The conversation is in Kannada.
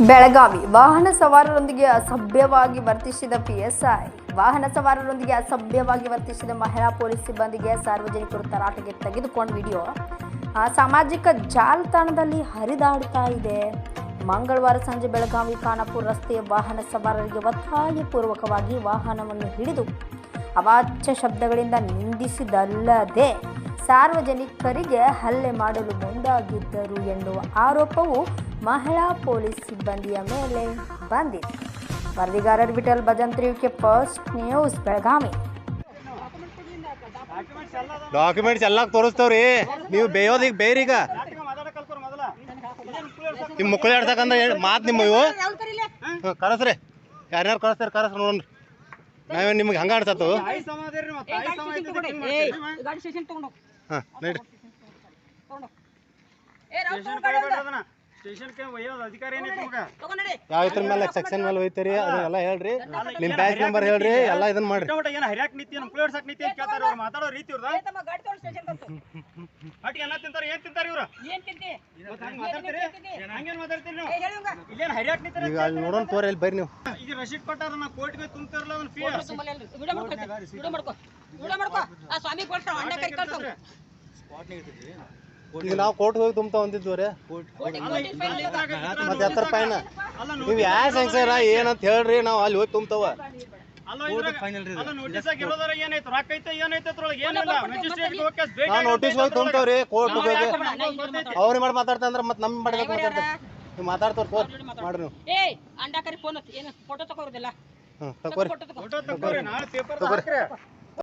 ಬೆಳಗಾವಿ ವಾಹನ ಸವಾರರೊಂದಿಗೆ ಅಸಭ್ಯವಾಗಿ ವರ್ತಿಸಿದ ಪಿಎಸ್ಐ ವಾಹನ ಸವಾರರೊಂದಿಗೆ ಅಸಭ್ಯವಾಗಿ ವರ್ತಿಸಿದ ಮಹಿಳಾ ಪೊಲೀಸ್ ಸಿಬ್ಬಂದಿಗೆ ಸಾರ್ವಜನಿಕರು ತರಾಟೆಗೆ ತೆಗೆದುಕೊಂಡ ವಿಡಿಯೋ ಸಾಮಾಜಿಕ ಜಾಲತಾಣದಲ್ಲಿ ಹರಿದಾಡ್ತಾ ಇದೆ. ಮಂಗಳವಾರ ಸಂಜೆ ಬೆಳಗಾವಿ ಖಾನಾಪುರ ರಸ್ತೆಯ ವಾಹನ ಸವಾರರಿಗೆ ಒತ್ತಾಯಪೂರ್ವಕವಾಗಿ ವಾಹನವನ್ನು ಹಿಡಿದು ಅವಾಚ್ಯ ಶಬ್ದಗಳಿಂದ ನಿಂದಿಸಿದಲ್ಲದೆ ಸಾರ್ವಜನಿಕರಿಗೆ ಹಲ್ಲೆ ಮಾಡಲು ಮುಂದಾಗಿದ್ದರು ಎನ್ನುವ ಆರೋಪವು ಮಹಿಳಾ ಪೊಲೀಸ್ ಸಿಬ್ಬಂದಿಯ ಮೇಲೆ ಬಂದಿದೆ. ವರದಿಗಾರರು Vithal Bhajantri K first news Belagavi. Documents ಎಲ್ಲ ತೋರಿಸ್ತಾವ್ರಿ. ನೀವು ಬೇಯೋದಿಗ್ ಈಗ ಬೇರೀಗ ನಿಮ್ಮ ಮಕ್ಕಳು ಹೇಳ್ತಕ್ಕಂತ ಮಾತು ನಿಮ್ಮ ಇವು. ಕರಸ್ರಿ. ಯಾರ್ಯಾರು ಕಳಿಸ್ತಾರೆ ಕರಸ್ ನೋಡ್ರಿ ನಾವೇನು ನಿಮ್ಗೆ ಹಂಗ ಆಡ್ಸತ್ತು ಗಾಡಿ ಸ್ಟೇಷನ್ ತಗೊಂಡು ಹಾಂ ಯಾವ ಇದ್ರ ಮೇಲೆ ಸೆಕ್ಷನ್ ಮೇಲೆ ಹೋಯ್ತೀರಿ? ಅದನ್ನೆಲ್ಲ ಹೇಳ್ರಿ. ನಿಮ್ಮ ಬ್ಯಾಚ್ ನಂಬರ್ ಹೇಳ್ರಿ ಎಲ್ಲ ಇದನ್ನ ಮಾಡ್ರಿ. ಏನು ಹರ್ಯಾಕ್ ನೀತಿ ನಮ್ಮ ನೀತಿ ಅಂತ ಕೇಳ್ತಾರೆ ಇವ್ರು ಮಾತಾಡೋ ರೀತಿ ಇವ್ರದ? ತಮ್ಮ ಗಾಡಿ ಸ್ಟೇಷನ್ ಬಂತು. ಹಟ್ಟಿ ಎಲ್ಲ ತಿಂತಾರೆ? ಏನ್ ತಿಂತಾರೆ ಇವ್ರು? ಏನ್ ತಿಂತಿ? ಇವತ್ತು ಮಾತಾಡ್ತೀರಿ? ಹಂಗೇನ್ ಮಾತಾಡ್ತೀರಿ ನೀವು? ಏ ಇಲ್ಲೇನ್ ಹರ್ಯಾಕ್ ನಿಂತಾರೆ ಈಗ ಅಲ್ಲಿ ನೋಡೋಣ ತೋರಿ ಬರ್ರಿ ನೀವು. ಈಗ ರಶೀದ್ ಕೊಟ್ಟಾರ ನಾ ಕೋರ್ಟ್ಗೆ ತುಂಬ್ತಾರಲ್ಲ ಅದನ್ನ ಫೀ ಮಾಡ್ಕೊ. ಮಾಡ್ಕೊ. ಆ ಸ್ವಾಮಿ ಕೊಡ್ತಾರ ಅಣ್ಣ ಕೈ ಕಳ್ತಾವ ಈಗ ನಾವು ಕೋರ್ಟ್ ಹೋಗಿ ತುಂಬ ಅಂದಿದ್ವಿ ರೀ ಮತ್ತೆ ಹತ್ತು ರೂಪಾಯಿನ ನೀವು ಯಾವ ಸಂಸಾರ ಏನಂತ ಹೇಳ್ರಿ ನಾವು ಅಲ್ಲಿ ಹೋಗಿ ತುಂಬ್ತವ ಅಲ್ಲ ಇದ್ರಾಗ ನೋಟಿಸ್ ಆಗಿ ಇರೋದ್ರ ಏನೈತೆ ರೊಕ್ಕ ಐತೆ ಏನೈತೆ ಅದ್ರೊಳಗೆ? ಏನಿಲ್ಲ. ಮ್ಯಾಜಿಸ್ಟ್ರೇಟ್ ಹೋಗಿ ಭೇಟಿ ನಾವು ನೋಟಿಸ್ ಹೋಗಿ ತುಂಬ್ತಾವ್ರಿ ಕೋರ್ಟ್ ಹೋಗಿ ಅವ್ರಿಗೆ ಮಾಡಿ ಮಾತಾಡ್ತಾ ಅಂದ್ರೆ ಮತ್ತೆ ನಮ್ಮ ಮಾಡ್ಬೇಕು ಮಾತಾಡ್ತಾರೆ. ನೀವು ಮಾತಾಡ್ತಾರ ಫೋನ್ ಮಾಡ್ರಿ ನೀವು. ಅಂಡಾಕರಿ ಅಂಡ ಕರಿ ಫೋನ್ ಏನು ಫೋಟೋ ತಗೋರಿಲ್ಲ ಹ್ಞೂ ತಗೋರಿ. ಫೋಟೋ ತಗೋ. ಫೋಟೋ ತಗೋರಿ ನಾಳೆ ಪೇಪರ್ ಹಾಕ್ರಿ.